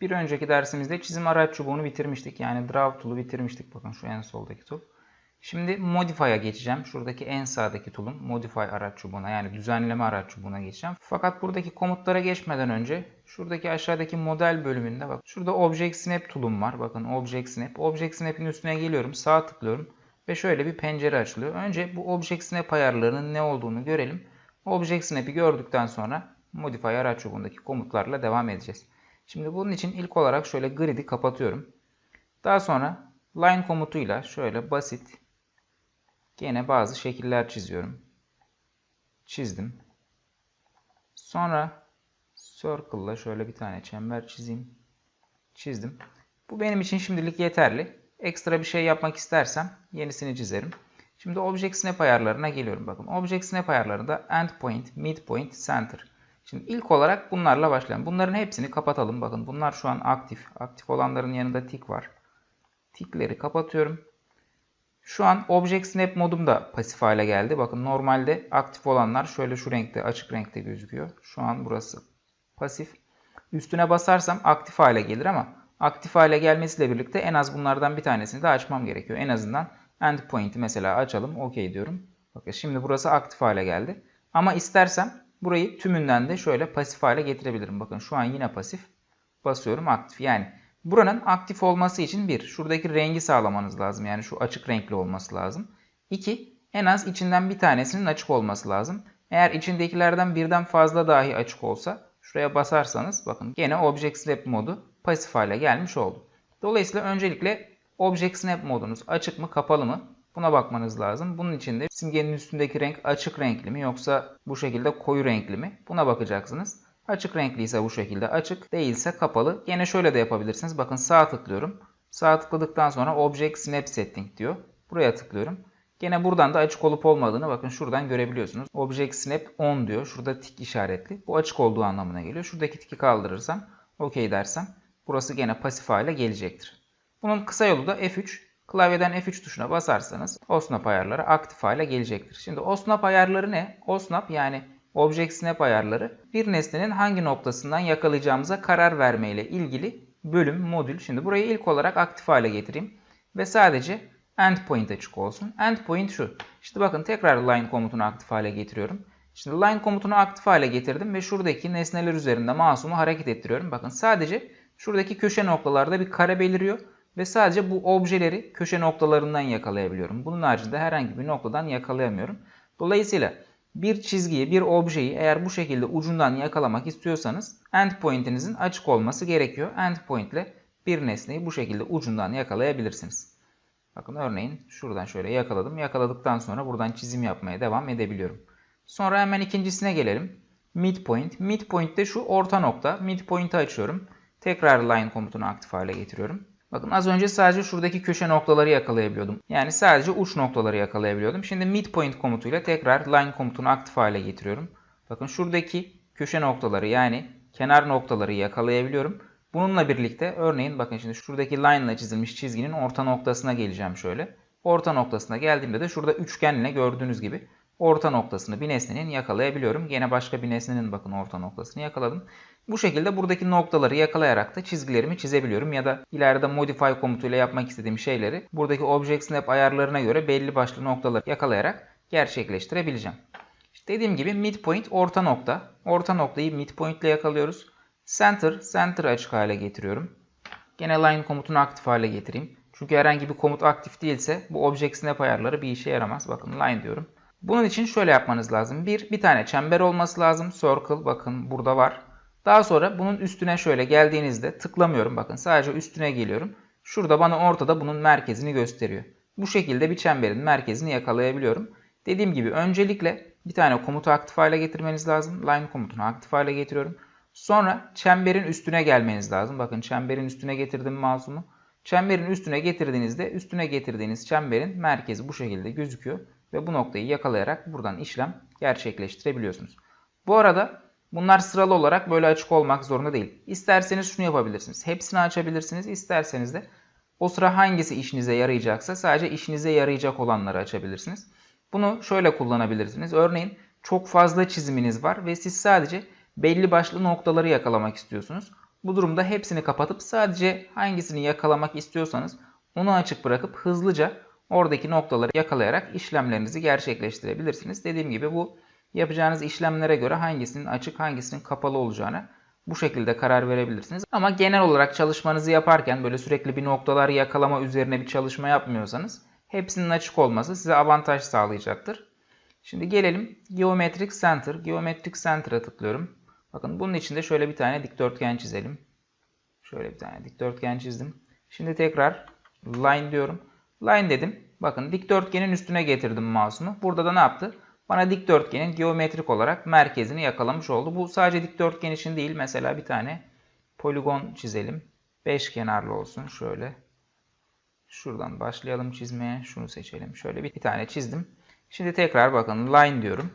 Bir önceki dersimizde çizim araç çubuğunu bitirmiştik. Yani Draw Tool'u bitirmiştik. Bakın şu en soldaki tool. Şimdi Modify'a geçeceğim. Şuradaki en sağdaki tool'um Modify araç çubuğuna yani düzenleme araç çubuğuna geçeceğim. Fakat buradaki komutlara geçmeden önce şuradaki aşağıdaki model bölümünde bak şurada Object Snap tool'um var. Bakın Object Snap. Object Snap'in üstüne geliyorum. Sağ tıklıyorum ve şöyle bir pencere açılıyor. Önce bu Object Snap ayarlarının ne olduğunu görelim. Object Snap'i gördükten sonra Modify araç çubuğundaki komutlarla devam edeceğiz. Şimdi bunun için ilk olarak şöyle grid'i kapatıyorum. Daha sonra line komutuyla şöyle basit Gene bazı şekiller çiziyorum. Çizdim. Sonra circle'la şöyle bir tane çember çizeyim. Çizdim. Bu benim için şimdilik yeterli. Ekstra bir şey yapmak istersem yenisini çizerim. Şimdi Object Snap ayarlarına geliyorum. Bakın Object Snap ayarlarında Endpoint, Midpoint, Center. Şimdi ilk olarak bunlarla başlayalım. Bunların hepsini kapatalım. Bakın bunlar şu an aktif. Aktif olanların yanında tik var. Tikleri kapatıyorum. Şu an Object Snap modum da pasif hale geldi. Bakın normalde aktif olanlar şöyle şu renkte açık renkte gözüküyor. Şu an burası pasif. Üstüne basarsam aktif hale gelir ama aktif hale gelmesiyle birlikte en az bunlardan bir tanesini de açmam gerekiyor. En azından endpoint'i mesela açalım. OK diyorum. Bakın şimdi burası aktif hale geldi. Ama istersem burayı tümünden de şöyle pasif hale getirebilirim. Bakın şu an yine pasif. Basıyorum aktif. Yani Buranın aktif olması için bir, şuradaki rengi sağlamanız lazım. Yani şu açık renkli olması lazım. İki, en az içinden bir tanesinin açık olması lazım. Eğer içindekilerden birden fazla dahi açık olsa şuraya basarsanız bakın gene Object Snap modu pasif hale gelmiş oldu. Dolayısıyla öncelikle Object Snap modunuz açık mı kapalı mı buna bakmanız lazım. Bunun için de simgenin üstündeki renk açık renkli mi yoksa bu şekilde koyu renkli mi buna bakacaksınız. Açık renkli ise bu şekilde açık, değilse kapalı. Yine şöyle de yapabilirsiniz. Bakın sağ tıklıyorum. Sağ tıkladıktan sonra Object Snap Setting diyor. Buraya tıklıyorum. Gene buradan da açık olup olmadığını bakın şuradan görebiliyorsunuz. Object Snap On diyor. Şurada tik işaretli. Bu açık olduğu anlamına geliyor. Şuradaki tiki kaldırırsam, OK dersem burası gene pasif hale gelecektir. Bunun kısa yolu da F3. Klavyeden F3 tuşuna basarsanız OSNAP ayarları aktif hale gelecektir. Şimdi OSNAP ayarları ne? OSNAP yani Object Snap ayarları bir nesnenin hangi noktasından yakalayacağımıza karar verme ile ilgili bölüm, modül. Şimdi burayı ilk olarak aktif hale getireyim. Ve sadece endpoint açık olsun. Endpoint şu. İşte bakın tekrar line komutunu aktif hale getiriyorum. Şimdi line komutunu aktif hale getirdim ve şuradaki nesneler üzerinde masumu hareket ettiriyorum. Bakın sadece şuradaki köşe noktalarda bir kare beliriyor. Ve sadece bu objeleri köşe noktalarından yakalayabiliyorum. Bunun haricinde herhangi bir noktadan yakalayamıyorum. Dolayısıyla bir çizgiyi, bir objeyi eğer bu şekilde ucundan yakalamak istiyorsanız endpoint'inizin açık olması gerekiyor. Endpoint ile bir nesneyi bu şekilde ucundan yakalayabilirsiniz. Bakın örneğin şuradan şöyle yakaladım. Yakaladıktan sonra buradan çizim yapmaya devam edebiliyorum. Sonra hemen ikincisine gelelim. Midpoint. Midpoint de şu orta nokta. Midpoint'i açıyorum. Tekrar line komutunu aktif hale getiriyorum. Bakın az önce sadece şuradaki köşe noktaları yakalayabiliyordum. Yani sadece uç noktaları yakalayabiliyordum. Şimdi midpoint komutuyla tekrar line komutunu aktif hale getiriyorum. Bakın şuradaki köşe noktaları yani kenar noktaları yakalayabiliyorum. Bununla birlikte örneğin bakın şimdi şuradaki line ile çizilmiş çizginin orta noktasına geleceğim şöyle. Orta noktasına geldiğimde de şurada üçgenle gördüğünüz gibi orta noktasını bir nesnenin yakalayabiliyorum. Yine başka bir nesnenin bakın orta noktasını yakaladım. Bu şekilde buradaki noktaları yakalayarak da çizgilerimi çizebiliyorum ya da ileride modify komutuyla yapmak istediğim şeyleri buradaki object snap ayarlarına göre belli başlı noktaları yakalayarak gerçekleştirebileceğim. İşte dediğim gibi midpoint orta nokta. Orta noktayı midpoint ile yakalıyoruz. Center, center açık hale getiriyorum. Gene line komutunu aktif hale getireyim. Çünkü herhangi bir komut aktif değilse bu object snap ayarları bir işe yaramaz. Bakın line diyorum. Bunun için şöyle yapmanız lazım. Bir, bir tane çember olması lazım. Circle bakın burada var. Daha sonra bunun üstüne şöyle geldiğinizde tıklamıyorum. Bakın sadece üstüne geliyorum. Şurada bana ortada bunun merkezini gösteriyor. Bu şekilde bir çemberin merkezini yakalayabiliyorum. Dediğim gibi öncelikle bir tane komutu aktif hale getirmeniz lazım. Line komutunu aktif hale getiriyorum. Sonra çemberin üstüne gelmeniz lazım. Bakın çemberin üstüne getirdim mouse'umu. Çemberin üstüne getirdiğinizde üstüne getirdiğiniz çemberin merkezi bu şekilde gözüküyor. Ve bu noktayı yakalayarak buradan işlem gerçekleştirebiliyorsunuz. Bu arada Bunlar sıralı olarak böyle açık olmak zorunda değil. İsterseniz şunu yapabilirsiniz. Hepsini açabilirsiniz. İsterseniz de o sıra hangisi işinize yarayacaksa sadece işinize yarayacak olanları açabilirsiniz. Bunu şöyle kullanabilirsiniz. Örneğin çok fazla çiziminiz var ve siz sadece belli başlı noktaları yakalamak istiyorsunuz. Bu durumda hepsini kapatıp sadece hangisini yakalamak istiyorsanız onu açık bırakıp hızlıca oradaki noktaları yakalayarak işlemlerinizi gerçekleştirebilirsiniz. Dediğim gibi bu yapacağınız işlemlere göre hangisinin açık hangisinin kapalı olacağını bu şekilde karar verebilirsiniz. Ama genel olarak çalışmanızı yaparken böyle sürekli bir noktalar yakalama üzerine bir çalışma yapmıyorsanız hepsinin açık olması size avantaj sağlayacaktır. Şimdi gelelim Geometric Center. Geometric Center'a tıklıyorum. Bakın bunun içinde şöyle bir tane dikdörtgen çizelim. Şöyle bir tane dikdörtgen çizdim. Şimdi tekrar line diyorum. Line dedim. Bakın dikdörtgenin üstüne getirdim mouse'umu. Burada da ne yaptı? Bana dikdörtgenin geometrik olarak merkezini yakalamış oldu. Bu sadece dikdörtgen için değil. Mesela bir tane poligon çizelim. Beş kenarlı olsun. Şöyle. Şuradan başlayalım çizmeye. Şunu seçelim. Şöyle bir tane çizdim. Şimdi tekrar bakın line diyorum.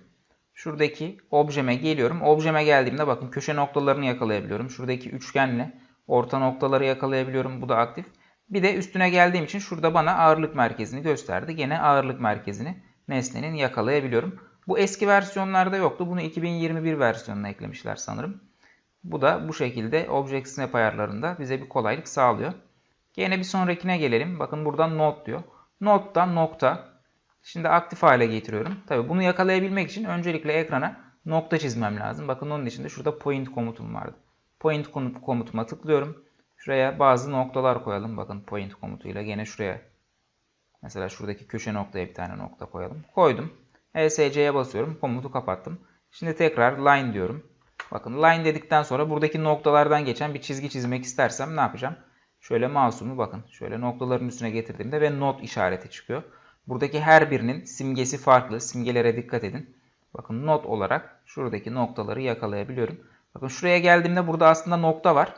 Şuradaki objeme geliyorum. Objeme geldiğimde bakın köşe noktalarını yakalayabiliyorum. Şuradaki üçgenle orta noktaları yakalayabiliyorum. Bu da aktif. Bir de üstüne geldiğim için şurada bana ağırlık merkezini gösterdi. Gene ağırlık merkezini nesnenin yakalayabiliyorum. Bu eski versiyonlarda yoktu. Bunu 2021 versiyonuna eklemişler sanırım. Bu da bu şekilde Object Snap ayarlarında bize bir kolaylık sağlıyor. Gene bir sonrakine gelelim. Bakın burada Node diyor. Node'da nokta. Şimdi aktif hale getiriyorum. Tabi bunu yakalayabilmek için öncelikle ekrana nokta çizmem lazım. Bakın onun için de şurada point komutum vardı. Point komutuma tıklıyorum. Şuraya bazı noktalar koyalım. Bakın point komutuyla gene şuraya mesela şuradaki köşe noktaya bir tane nokta koyalım. Koydum. ESC'ye basıyorum. Komutu kapattım. Şimdi tekrar line diyorum. Bakın line dedikten sonra buradaki noktalardan geçen bir çizgi çizmek istersem ne yapacağım? Şöyle mouse'umu bakın. Şöyle noktaların üstüne getirdiğimde ve not işareti çıkıyor. Buradaki her birinin simgesi farklı. Simgelere dikkat edin. Bakın not olarak şuradaki noktaları yakalayabiliyorum. Bakın şuraya geldiğimde burada aslında nokta var.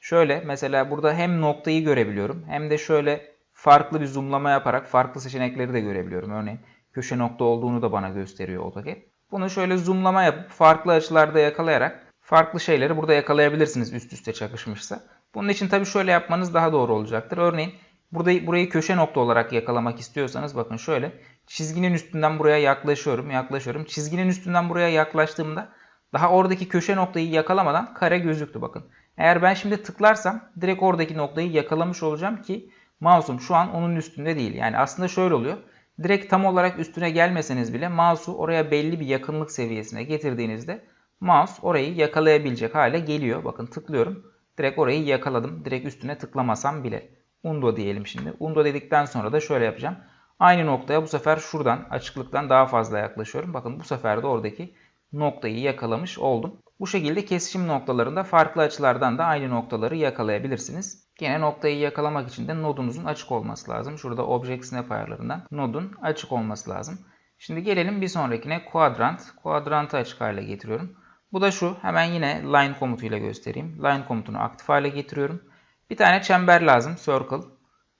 Şöyle mesela burada hem noktayı görebiliyorum hem de şöyle farklı bir zoomlama yaparak farklı seçenekleri de görebiliyorum. Örneğin köşe nokta olduğunu da bana gösteriyor AutoCAD. Bunu şöyle zoomlama yapıp farklı açılarda yakalayarak farklı şeyleri burada yakalayabilirsiniz üst üste çakışmışsa. Bunun için tabii şöyle yapmanız daha doğru olacaktır. Örneğin burada burayı köşe nokta olarak yakalamak istiyorsanız bakın şöyle çizginin üstünden buraya yaklaşıyorum, yaklaşıyorum. Çizginin üstünden buraya yaklaştığımda daha oradaki köşe noktayı yakalamadan kare gözüktü bakın. Eğer ben şimdi tıklarsam direkt oradaki noktayı yakalamış olacağım ki mouse'um şu an onun üstünde değil. Yani aslında şöyle oluyor. Direkt tam olarak üstüne gelmeseniz bile mouse'u oraya belli bir yakınlık seviyesine getirdiğinizde mouse orayı yakalayabilecek hale geliyor. Bakın tıklıyorum. Direkt orayı yakaladım. Direkt üstüne tıklamasam bile. Undo diyelim şimdi. Undo dedikten sonra da şöyle yapacağım. Aynı noktaya bu sefer şuradan açıklıktan daha fazla yaklaşıyorum. Bakın bu sefer de oradaki noktayı yakalamış oldum. Bu şekilde kesişim noktalarında farklı açılardan da aynı noktaları yakalayabilirsiniz. Gene noktayı yakalamak için de nodunuzun açık olması lazım. Şurada Object Snap ayarlarından nodun açık olması lazım. Şimdi gelelim bir sonrakine Quadrant. Quadrant'ı açık hale getiriyorum. Bu da şu. Hemen yine line komutuyla göstereyim. Line komutunu aktif hale getiriyorum. Bir tane çember lazım. Circle.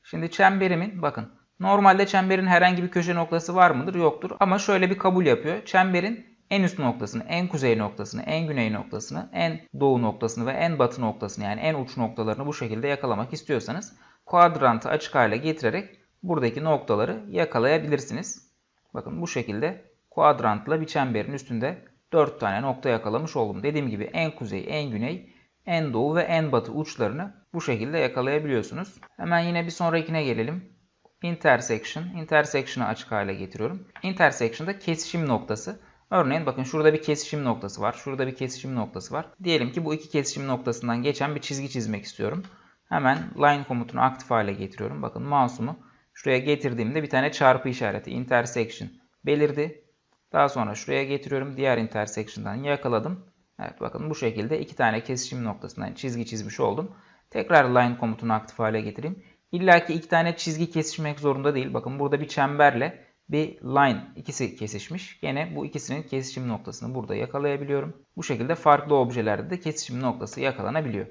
Şimdi çemberimin bakın. Normalde çemberin herhangi bir köşe noktası var mıdır? Yoktur. Ama şöyle bir kabul yapıyor. Çemberin en üst noktasını, en kuzey noktasını, en güney noktasını, en doğu noktasını ve en batı noktasını yani en uç noktalarını bu şekilde yakalamak istiyorsanız kuadrantı açık hale getirerek buradaki noktaları yakalayabilirsiniz. Bakın bu şekilde kuadrantla bir çemberin üstünde 4 tane nokta yakalamış oldum. Dediğim gibi en kuzey, en güney, en doğu ve en batı uçlarını bu şekilde yakalayabiliyorsunuz. Hemen yine bir sonrakine gelelim. Intersection. Intersection'ı açık hale getiriyorum. Intersection'da kesişim noktası. Örneğin bakın şurada bir kesişim noktası var. Şurada bir kesişim noktası var. Diyelim ki bu iki kesişim noktasından geçen bir çizgi çizmek istiyorum. Hemen line komutunu aktif hale getiriyorum. Bakın mouse'umu şuraya getirdiğimde bir tane çarpı işareti intersection belirdi. Daha sonra şuraya getiriyorum. Diğer intersection'dan yakaladım. Evet bakın bu şekilde iki tane kesişim noktasından çizgi çizmiş oldum. Tekrar line komutunu aktif hale getireyim. İlla ki iki tane çizgi kesişmek zorunda değil. Bakın burada bir çemberle bir line ikisi kesişmiş. Gene bu ikisinin kesişim noktasını burada yakalayabiliyorum. Bu şekilde farklı objelerde de kesişim noktası yakalanabiliyor.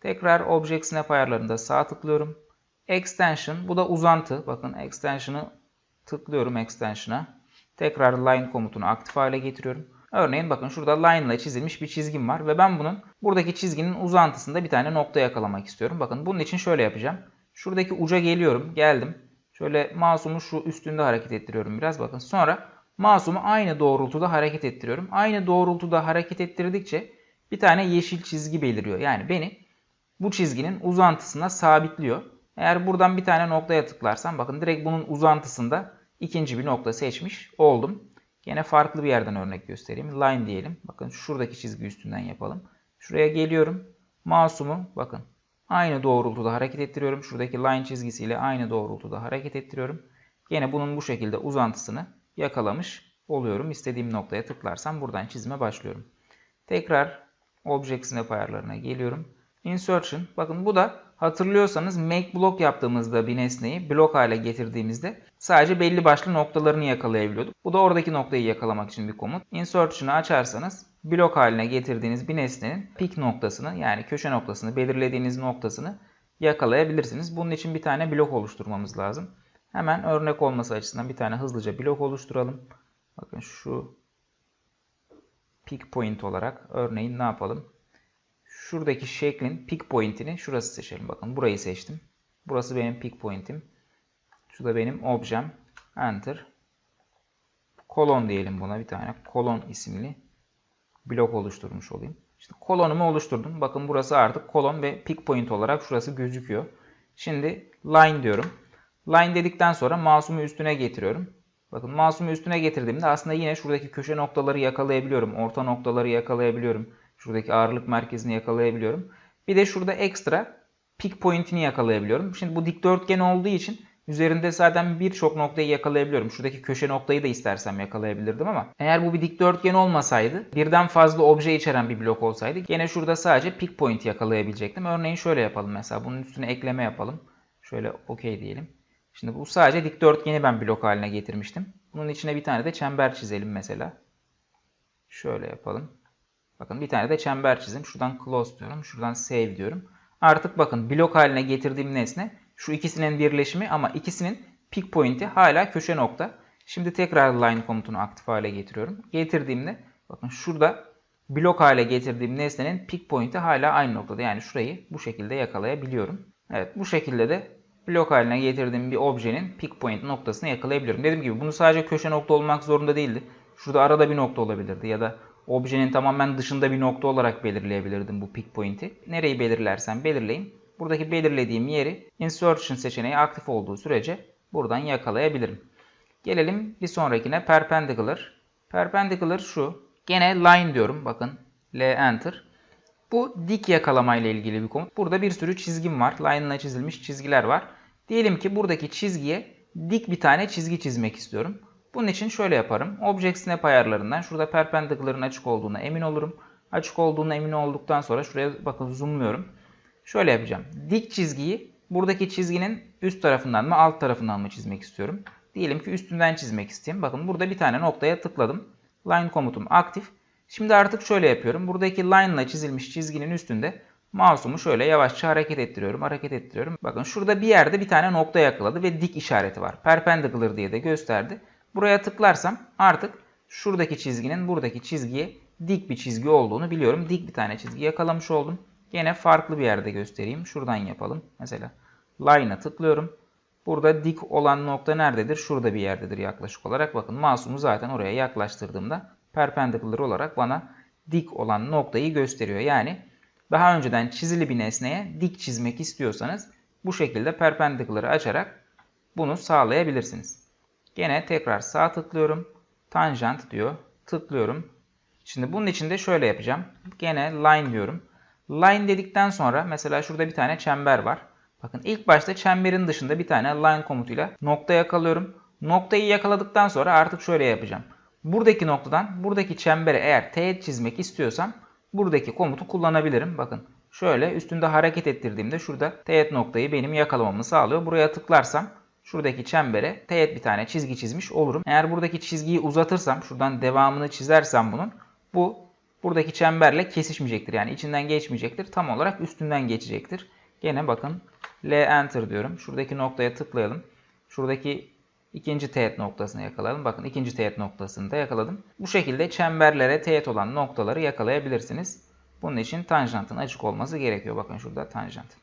Tekrar Object Snap ayarlarında sağ tıklıyorum. Extension bu da uzantı. Bakın extension'ı tıklıyorum extension'a. Tekrar line komutunu aktif hale getiriyorum. Örneğin bakın şurada line ile çizilmiş bir çizgim var ve ben bunun buradaki çizginin uzantısında bir tane nokta yakalamak istiyorum. Bakın bunun için şöyle yapacağım. Şuradaki uca geliyorum. Geldim. Şöyle mouse'umu şu üstünde hareket ettiriyorum biraz bakın. Sonra mouse'umu aynı doğrultuda hareket ettiriyorum. Aynı doğrultuda hareket ettirdikçe bir tane yeşil çizgi beliriyor. Yani beni bu çizginin uzantısına sabitliyor. Eğer buradan bir tane noktaya tıklarsam bakın direkt bunun uzantısında ikinci bir nokta seçmiş oldum. Yine farklı bir yerden örnek göstereyim. Line diyelim. Bakın şuradaki çizgi üstünden yapalım. Şuraya geliyorum. Mouse'umu bakın aynı doğrultuda hareket ettiriyorum. Şuradaki line çizgisiyle aynı doğrultuda hareket ettiriyorum. Yine bunun bu şekilde uzantısını yakalamış oluyorum. İstediğim noktaya tıklarsam buradan çizime başlıyorum. Tekrar Object Snap ayarlarına geliyorum. Insertion. Bakın bu da hatırlıyorsanız make block yaptığımızda bir nesneyi blok hale getirdiğimizde sadece belli başlı noktalarını yakalayabiliyorduk. Bu da oradaki noktayı yakalamak için bir komut. Insertion'ı açarsanız blok haline getirdiğiniz bir nesnenin pik noktasını yani köşe noktasını belirlediğiniz noktasını yakalayabilirsiniz. Bunun için bir tane blok oluşturmamız lazım. Hemen örnek olması açısından bir tane hızlıca blok oluşturalım. Bakın şu pick point olarak örneğin ne yapalım? Şuradaki şeklin pick point'ini şurası seçelim. Bakın burayı seçtim. Burası benim pick point'im. Şu da benim objem. Enter. Kolon diyelim buna bir tane. Kolon isimli blok oluşturmuş olayım. İşte kolonumu oluşturdum. Bakın burası artık kolon ve pick point olarak şurası gözüküyor. Şimdi line diyorum. Line dedikten sonra mouse'umu üstüne getiriyorum. Bakın mouse'umu üstüne getirdiğimde aslında yine şuradaki köşe noktaları yakalayabiliyorum. Orta noktaları yakalayabiliyorum. Şuradaki ağırlık merkezini yakalayabiliyorum. Bir de şurada ekstra pick point'ini yakalayabiliyorum. Şimdi bu dikdörtgen olduğu için üzerinde zaten birçok noktayı yakalayabiliyorum. Şuradaki köşe noktayı da istersem yakalayabilirdim ama eğer bu bir dikdörtgen olmasaydı, birden fazla obje içeren bir blok olsaydı gene şurada sadece pick point yakalayabilecektim. Örneğin şöyle yapalım mesela. Bunun üstüne ekleme yapalım. Şöyle OK diyelim. Şimdi bu sadece dikdörtgeni ben blok haline getirmiştim. Bunun içine bir tane de çember çizelim mesela. Şöyle yapalım. Bakın bir tane de çember çizim. Şuradan close diyorum. Şuradan save diyorum. Artık bakın blok haline getirdiğim nesne şu ikisinin birleşimi ama ikisinin pick point'i hala köşe nokta. Şimdi tekrar line komutunu aktif hale getiriyorum. Getirdiğimde bakın şurada blok hale getirdiğim nesnenin pick point'i hala aynı noktada. Yani şurayı bu şekilde yakalayabiliyorum. Evet bu şekilde de blok haline getirdiğim bir objenin pick point noktasını yakalayabiliyorum. Dediğim gibi bunu sadece köşe nokta olmak zorunda değildi. Şurada arada bir nokta olabilirdi ya da objenin tamamen dışında bir nokta olarak belirleyebilirdim bu pick point'i. Nereyi belirlersem belirleyeyim. Buradaki belirlediğim yeri insertion seçeneği aktif olduğu sürece buradan yakalayabilirim. Gelelim bir sonrakine perpendicular. Perpendicular şu. Gene line diyorum. Bakın L enter. Bu dik yakalama ile ilgili bir komut. Burada bir sürü çizgim var. Line'la çizilmiş çizgiler var. Diyelim ki buradaki çizgiye dik bir tane çizgi çizmek istiyorum. Bunun için şöyle yaparım. Object Snap ayarlarından şurada perpendicular'ın açık olduğuna emin olurum. Açık olduğuna emin olduktan sonra şuraya bakın zoomluyorum. Şöyle yapacağım. Dik çizgiyi buradaki çizginin üst tarafından mı alt tarafından mı çizmek istiyorum. Diyelim ki üstünden çizmek isteyeyim. Bakın burada bir tane noktaya tıkladım. Line komutum aktif. Şimdi artık şöyle yapıyorum. Buradaki line ile çizilmiş çizginin üstünde mouse'umu şöyle yavaşça hareket ettiriyorum. Hareket ettiriyorum. Bakın şurada bir yerde bir tane nokta yakaladı ve dik işareti var. Perpendicular diye de gösterdi. Buraya tıklarsam artık şuradaki çizginin buradaki çizgiye dik bir çizgi olduğunu biliyorum. Dik bir tane çizgi yakalamış oldum. Yine farklı bir yerde göstereyim. Şuradan yapalım. Mesela line'a tıklıyorum. Burada dik olan nokta nerededir? Şurada bir yerdedir yaklaşık olarak. Bakın mouse'umu zaten oraya yaklaştırdığımda perpendicular olarak bana dik olan noktayı gösteriyor. Yani daha önceden çizili bir nesneye dik çizmek istiyorsanız bu şekilde perpendicular'ı açarak bunu sağlayabilirsiniz. Gene tekrar sağ tıklıyorum. Tangent diyor. Tıklıyorum. Şimdi bunun için de şöyle yapacağım. Gene line diyorum. Line dedikten sonra mesela şurada bir tane çember var. Bakın ilk başta çemberin dışında bir tane line komutuyla nokta yakalıyorum. Noktayı yakaladıktan sonra artık şöyle yapacağım. Buradaki noktadan buradaki çembere eğer teğet çizmek istiyorsam buradaki komutu kullanabilirim. Bakın şöyle üstünde hareket ettirdiğimde şurada teğet noktayı benim yakalamamı sağlıyor. Buraya tıklarsam şuradaki çembere teğet bir tane çizgi çizmiş olurum. Eğer buradaki çizgiyi uzatırsam şuradan devamını çizersem bunun bu buradaki çemberle kesişmeyecektir. Yani içinden geçmeyecektir. Tam olarak üstünden geçecektir. Gene bakın L enter diyorum. Şuradaki noktaya tıklayalım. Şuradaki ikinci teğet noktasını yakalayalım. Bakın ikinci teğet noktasını da yakaladım. Bu şekilde çemberlere teğet olan noktaları yakalayabilirsiniz. Bunun için tanjantın açık olması gerekiyor. Bakın şurada tanjant.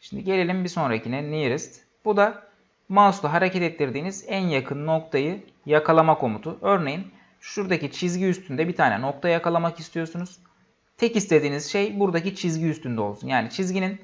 Şimdi gelelim bir sonrakine nearest. Bu da mouse'la hareket ettirdiğiniz en yakın noktayı yakalama komutu. Örneğin şuradaki çizgi üstünde bir tane nokta yakalamak istiyorsunuz. tek istediğiniz şey buradaki çizgi üstünde olsun. Yani çizginin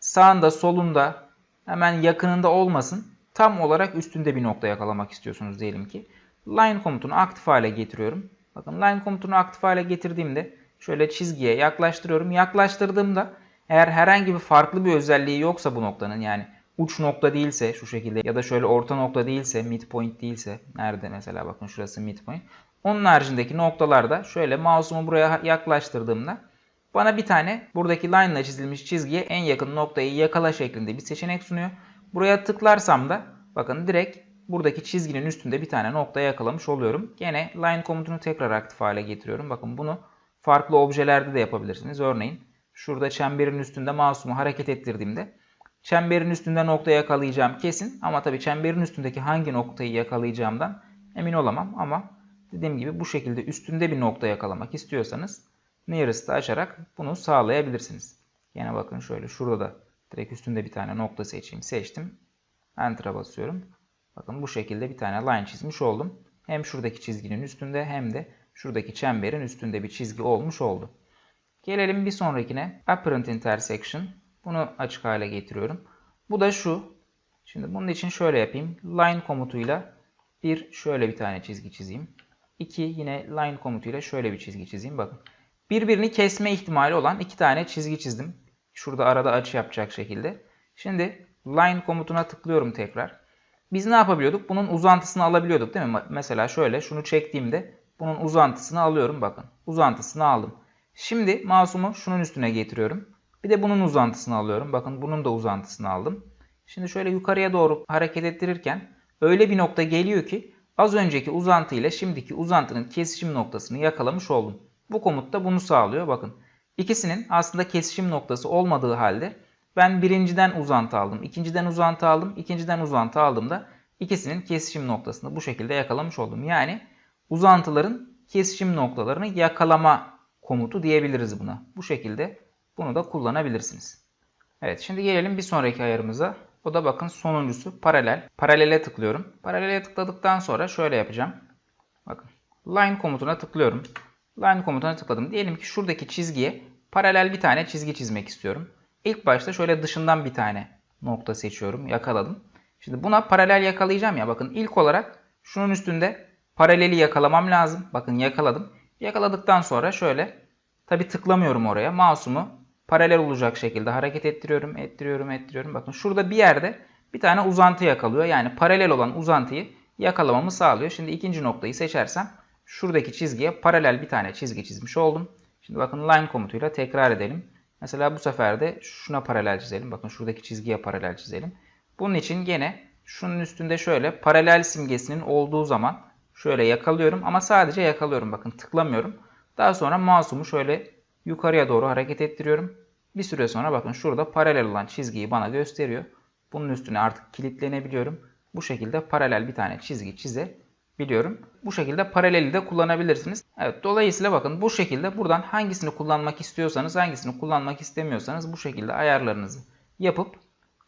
sağında, solunda, hemen yakınında olmasın. Tam olarak üstünde bir nokta yakalamak istiyorsunuz diyelim ki. Line komutunu aktif hale getiriyorum. Bakın line komutunu aktif hale getirdiğimde şöyle çizgiye yaklaştırıyorum. Yaklaştırdığımda eğer herhangi bir farklı bir özelliği yoksa bu noktanın yani uç nokta değilse şu şekilde ya da şöyle orta nokta değilse midpoint değilse nerede mesela bakın şurası midpoint. Onun haricindeki noktalarda şöyle mouse'umu buraya yaklaştırdığımda bana bir tane buradaki line ile çizilmiş çizgiye en yakın noktayı yakala şeklinde bir seçenek sunuyor. Buraya tıklarsam da bakın direkt buradaki çizginin üstünde bir tane nokta yakalamış oluyorum. Gene line komutunu tekrar aktif hale getiriyorum. Bakın bunu farklı objelerde de yapabilirsiniz. Örneğin şurada çemberin üstünde mouse'umu hareket ettirdiğimde çemberin üstünde nokta yakalayacağım kesin. Ama tabii çemberin üstündeki hangi noktayı yakalayacağımdan emin olamam. Ama dediğim gibi bu şekilde üstünde bir nokta yakalamak istiyorsanız nearest'ı açarak bunu sağlayabilirsiniz. Yine bakın şöyle şurada da direkt üstünde bir tane nokta seçeyim. Seçtim. Enter'a basıyorum. Bakın bu şekilde bir tane line çizmiş oldum. Hem şuradaki çizginin üstünde hem de şuradaki çemberin üstünde bir çizgi olmuş oldu. Gelelim bir sonrakine. Apparent intersection. Bunu açık hale getiriyorum. Bu da şu. Şimdi bunun için şöyle yapayım. Line komutuyla bir şöyle bir tane çizgi çizeyim. 2 yine line komutuyla şöyle bir çizgi çizeyim. Bakın. Birbirini kesme ihtimali olan iki tane çizgi çizdim. Şurada arada açı yapacak şekilde. Şimdi line komutuna tıklıyorum tekrar. Biz ne yapabiliyorduk? Bunun uzantısını alabiliyorduk değil mi? Mesela şöyle şunu çektiğimde bunun uzantısını alıyorum. Bakın uzantısını aldım. Şimdi mouse'umu şunun üstüne getiriyorum. Bir de bunun uzantısını alıyorum. Bakın bunun da uzantısını aldım. Şimdi şöyle yukarıya doğru hareket ettirirken öyle bir nokta geliyor ki az önceki uzantı ile şimdiki uzantının kesişim noktasını yakalamış oldum. Bu komut da bunu sağlıyor. Bakın ikisinin aslında kesişim noktası olmadığı halde ben birinciden uzantı aldım, ikinciden uzantı aldım, ikinciden uzantı aldığımda ikisinin kesişim noktasını bu şekilde yakalamış oldum. Yani uzantıların kesişim noktalarını yakalama komutu diyebiliriz buna. Bu şekilde bunu da kullanabilirsiniz. Evet şimdi gelelim bir sonraki ayarımıza. O da bakın sonuncusu paralel. Paralele tıklıyorum. Paralele tıkladıktan sonra şöyle yapacağım. Bakın line komutuna tıklıyorum. Line komutuna tıkladım. Diyelim ki şuradaki çizgiye paralel bir tane çizgi çizmek istiyorum. İlk başta şöyle dışından bir tane nokta seçiyorum. Yakaladım. Şimdi buna paralel yakalayacağım ya. Bakın ilk olarak şunun üstünde paraleli yakalamam lazım. Bakın yakaladım. Yakaladıktan sonra şöyle tabi tıklamıyorum oraya. Mouse'umu paralel olacak şekilde hareket ettiriyorum, ettiriyorum, ettiriyorum. Bakın şurada bir yerde bir tane uzantı yakalıyor. Yani paralel olan uzantıyı yakalamamı sağlıyor. Şimdi ikinci noktayı seçersem şuradaki çizgiye paralel bir tane çizgi çizmiş oldum. Şimdi bakın line komutuyla tekrar edelim. Mesela bu sefer de şuna paralel çizelim. Bakın şuradaki çizgiye paralel çizelim. Bunun için gene şunun üstünde şöyle paralel simgesinin olduğu zaman şöyle yakalıyorum ama sadece yakalıyorum. Bakın tıklamıyorum. Daha sonra mouse'umu şöyle yukarıya doğru hareket ettiriyorum. Bir süre sonra bakın şurada paralel olan çizgiyi bana gösteriyor. Bunun üstüne artık kilitlenebiliyorum. Bu şekilde paralel bir tane çizgi çizebiliyorum. Bu şekilde paraleli de kullanabilirsiniz. Evet dolayısıyla bakın bu şekilde buradan hangisini kullanmak istiyorsanız hangisini kullanmak istemiyorsanız bu şekilde ayarlarınızı yapıp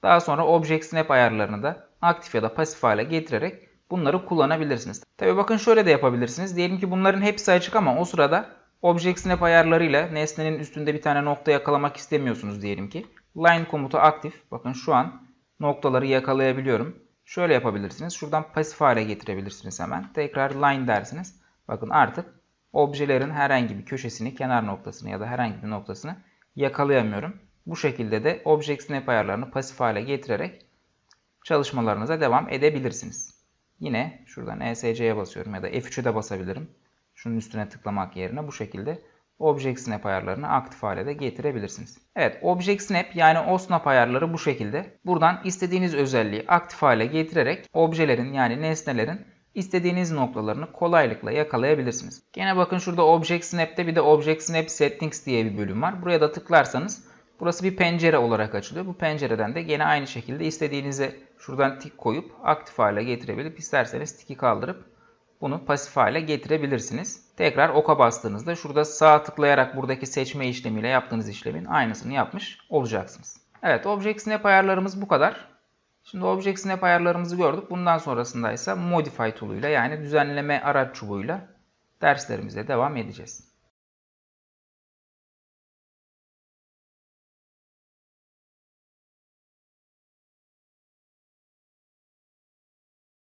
daha sonra Object Snap ayarlarını da aktif ya da pasif hale getirerek bunları kullanabilirsiniz. Tabi bakın şöyle de yapabilirsiniz. Diyelim ki bunların hepsi açık ama o sırada Object Snap ayarlarıyla nesnenin üstünde bir tane nokta yakalamak istemiyorsunuz diyelim ki. Line komutu aktif. Bakın şu an noktaları yakalayabiliyorum. Şöyle yapabilirsiniz. Şuradan pasif hale getirebilirsiniz hemen. Tekrar line dersiniz. Bakın artık objelerin herhangi bir köşesini, kenar noktasını ya da herhangi bir noktasını yakalayamıyorum. Bu şekilde de Object Snap ayarlarını pasif hale getirerek çalışmalarınıza devam edebilirsiniz. Yine şuradan ESC'ye basıyorum ya da F3'e de basabilirim. Şunun üstüne tıklamak yerine bu şekilde Object Snap ayarlarını aktif hale de getirebilirsiniz. Evet Object Snap yani OSNAP ayarları bu şekilde. Buradan istediğiniz özelliği aktif hale getirerek objelerin yani nesnelerin istediğiniz noktalarını kolaylıkla yakalayabilirsiniz. Gene bakın şurada Object Snap'te bir de Object Snap Settings diye bir bölüm var. Buraya da tıklarsanız burası bir pencere olarak açılıyor. Bu pencereden de gene aynı şekilde istediğinize şuradan tik koyup aktif hale getirebilip isterseniz tiki kaldırıp bunu pasif hale getirebilirsiniz. Tekrar oka bastığınızda şurada sağ tıklayarak buradaki seçme işlemiyle yaptığınız işlemin aynısını yapmış olacaksınız. Evet Object Snap ayarlarımız bu kadar. Şimdi Object Snap ayarlarımızı gördük. Bundan sonrasında ise Modify tool'uyla yani düzenleme araç çubuğuyla derslerimize devam edeceğiz.